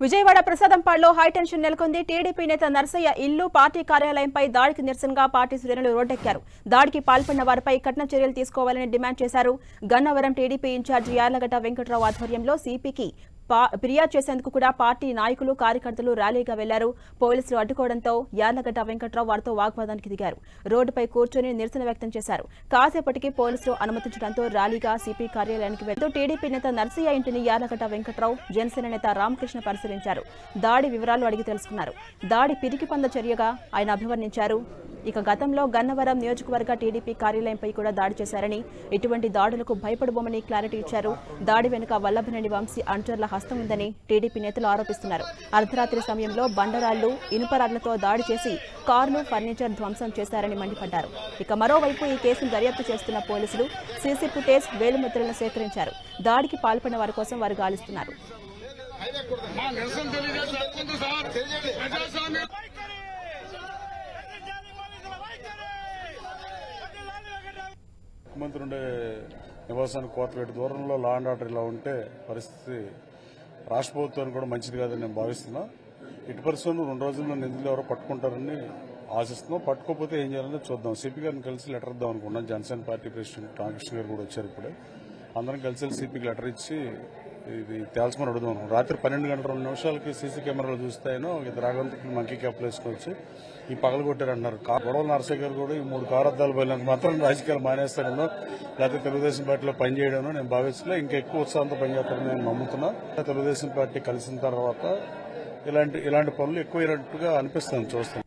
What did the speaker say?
విజయవాడ ప్రసాదంపాడులో హైటెన్షన్ నెలకొంది. టీడీపీ నేత నర్సయ్య ఇల్లు పార్టీ కార్యాలయంపై దాడికి నిరసనగా పార్టీ శ్రేణులు రోడ్డెక్కారు. దాడికి పాల్పడిన వారిపై కఠిన చర్యలు తీసుకోవాలని డిమాండ్ చేశారు. గన్నవరం టీడీపీ ఇన్ఛార్జి యార్లగడ్డ వెంకట్రావు ఆధ్వర్యంలో సిపికి ఫిర్యాదు చేసేందుకు కూడా పార్టీ నాయకులు కార్యకర్తలు ర్యాలీగా వెళ్ళారు. పోలీసులు అడ్డుకోవడంతో యార్లగడ్డ వెంకట్రావు వారితో వాగ్వాదానికి దిగారు. రోడ్డుపై కూర్చొని నిరసన వ్యక్తం చేశారు. కాసేపటికి పోలీసులు అనుమతించడంతో ర్యాలీగా సిపి కార్యాలయానికి వెళ్తూ టీడీపీ నేత నర్సయ్య ఇంటిని యార్లగడ్డ వెంకట్రావు జనసేన నేత రామకృష్ణ పరిశీలించారు. దాడి వివరాలు అడిగి తెలుసుకున్నారు. దాడి పిరికి పంద చర్యగా ఆయన అభివర్ణించారు. ఇక గతంలో గన్నవరం నియోజకవర్గ టీడీపీ కార్యాలయంపై కూడా దాడి చేశారని ఇటువంటి దాడులకు భయపడబోమని క్లారిటీ ఇచ్చారు. దాడి వెనుక వల్లభనేని వంశీ అనుచరుల హస్తం ఉందని టీడీపీ నేతలు ఆరోపిస్తున్నారు. అర్ధరాత్రి సమయంలో బండరాళ్ళు ఇనుపరాళ్ళతో దాడి చేసి కార్లు ఫర్నిచర్ ధ్వంసం చేశారని మండిపడ్డారు. ఇక మరోవైపు ఈ కేసును దర్యాప్తు చేస్తున్న పోలీసులు సీసీ ఫుటేజ్ వేలుముద్రలను సేకరించారు. దాడికి పాల్పడిన వారి కోసం వారు గాలిస్తున్నారు. ముఖ్యమంత్రి ఉండే నివాసానికి కోతవేటి దూరంలో లా అండ్ ఆర్డర్ ఇలా ఉంటే పరిస్థితి రాష్ట్ర ప్రభుత్వానికి కూడా మంచిది కాదని నేను భావిస్తున్నా. ఇటు పరిస్థితులు రెండు రోజుల్లో నిధులు ఎవరో పట్టుకుంటారని ఆశిస్తున్నాం. పట్టుకోకపోతే ఏం చేయాలని చూద్దాం. సిపి గారిని కలిసి లెటర్ ఇద్దాం అనుకున్నాం జనసేన పార్టీ ప్రెసిడెంట్ రామకృష్ణ గారు కూడా వచ్చారు ఇప్పుడే. అందరం కలిసి సిపికి లెటర్ ఇచ్చి ఇది తేల్చమని అడుగుదాం రాత్రి పన్నెండు గంటల రెండు నిమిషాలకి సీసీ కెమెరాలు చూస్తాయనో ఇద్దరు ఆగంతకులు మంకీ క్యాప్లు వేసుకొని ఈ పగలు కొట్టారన్నారు. కా- గొడవ నరసయ్య గారు కూడా ఈ మూడు కారు అద్దాలు పోయినంత మాత్రం రాజకీయాలు మానేస్తాడనో లేకపోతే తెలుగుదేశం పార్టీలో పనిచేయడమో నేను భావిస్తున్నా. ఇంకా ఎక్కువ ఉత్సాహంతో పనిచేస్తాడని నేను నమ్ముతున్నా. తెలుగుదేశం పార్టీ కలిసిన తర్వాత ఇలాంటి ఇలాంటి పనులు ఎక్కువ అయినట్టుగా అనిపిస్తుంది చూస్తాను